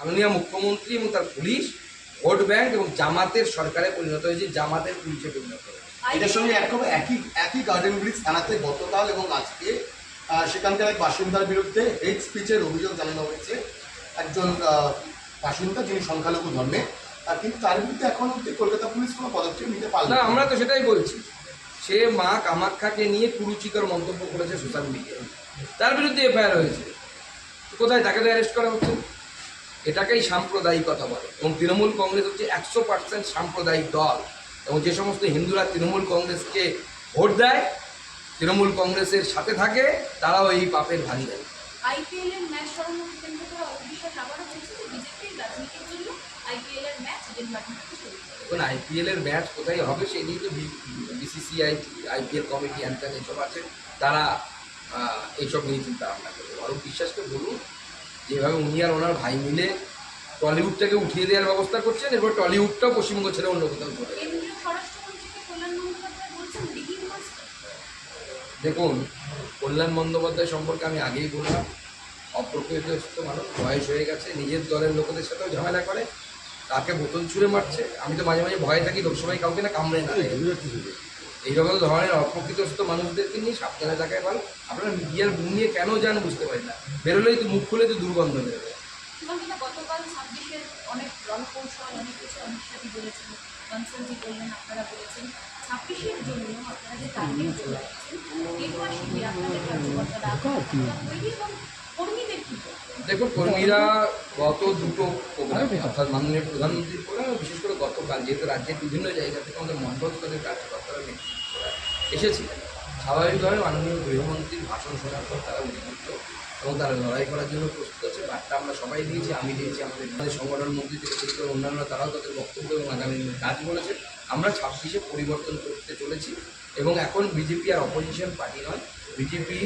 মাননীয় মুখ্যমন্ত্রী এবং তার পুলিশ ভোট ব্যাংক এবং জামাতের সরকারে পরিণত হয়েছে জামাতের পুলিশে পরিণত হয়েছে। এটার সঙ্গে একরকম একই একই গার্ডেন ব্রিজ থানাতে গতকাল এবং আজকে সেখানকার এক বাসিন্দার বিরুদ্ধে হেড স্পিচের অভিযোগ জানানো হয়েছে। একজন বাসিন্দা যিনি সংখ্যালঘু ধর্মে আর কিন্তু তার বিরুদ্ধে এখন অব্দি কলকাতা পুলিশ কোনো পদক্ষেপ নিতে পারল না না। আমরা তো সেটাই বলছি। সে মা কামাখ্যাকে নিয়ে কুরুচিকর মন্তব্য করেছে সোশ্যাল মিডিয়ায়। তার বিরুদ্ধে এফআইআর হয়েছে। কোথায় তাকে তো অ্যারেস্ট করা হচ্ছে? এটাকেই সাম্প্রদায়িকতা বলে। এবং তৃণমূল কংগ্রেস হচ্ছে একশো পার্সেন্ট সাম্প্রদায়িক দল। এবং যে সমস্ত হিন্দুরা তৃণমূল কংগ্রেসকে ভোট দেয় তৃণমূল কংগ্রেসের সাথে থাকে তারাও এই পাপের ভাগিদার দেয়। এখন আইপিএল এর ম্যাচ কোথায় হবে সেই নিয়ে তো বিসিসিআই আইপিএল কমিটি অ্যান্টান এসব আছে। তারা এইসব নিয়ে চিন্তা ভাবনা করবে। অরূপ বিশ্বাসকে বলুন যেভাবে উনি আর ওনার ভাই মিলে টলিউডটাকে উঠিয়ে দেওয়ার ব্যবস্থা করছেন এবার টলিউডটাও পশ্চিমবঙ্গ ছেড়ে অন্য কোথাও মাস্টার দেখুন কল্যাণ বন্দ্যোপাধ্যায় সম্পর্কে আমি আগেই বললাম অপ্রকৃত মানুষ বয়স হয়ে গেছে নিজের দলের লোকেদের সাথেও ঝামেলা করে তাকে বোতল ছুঁড়ে মারছে। আমি তো মাঝে মাঝে ভয়ে থাকি লোকসভায় কাউকে না কামড়ে না এইরকম ধরনের অপ্রকৃতস্থ মানুষদেরকে নিয়ে সাবধানে থাকাই ভালো। আপনারা মিডিয়ার মুখ নিয়ে কেন যান বুঝতে পারি না। বেরোলেই তো মুখ খুলে তো দুর্গন্ধ বেরোবে গতকাল ছাব্বিশের অনেক রণকৌশল অনেক কিছু অনেক বলেছেন। কনসালজি বললেন আপনারা বলেছেন ছাব্বিশের জন্য আপনারা যে টার্গেট করে রাখছেন নির্বাচনী শিবির আপনাদের কার্যকর্তারা আপনারা তৈরি এবং কর্মীদের কি দেখুন কর্মীরা গত দুটো প্রোগ্রামে অর্থাৎ মাননীয় প্রধানমন্ত্রীর প্রোগ্রামে বিশেষ করে গতকাল যেহেতু রাজ্যের বিভিন্ন জায়গা থেকে আমাদের মণ্ডল স্তরের কার্যকর্তারা নেতৃত্ব এসেছিলেন স্বাভাবিকভাবে মাননীয় গৃহমন্ত্রীর ভাষণ শোনার পর তারা উদ্বুদ্ধ এবং তারা লড়াই করার জন্য প্রস্তুত আছে। বার্তা আমরা সবাই দিয়েছি, আমি দিয়েছি, আমাদের আমাদের সংগঠন মন্ত্রী থেকে শুরু করে অন্যান্য তারাও তাদের বক্তব্য এবং আগামী দিনে কাজ বলেছে আমরা ছাব্বিশে পরিবর্তন করতে চলেছি এবং এখন বিজেপি আর অপোজিশন পার্টি নয়, বিজেপি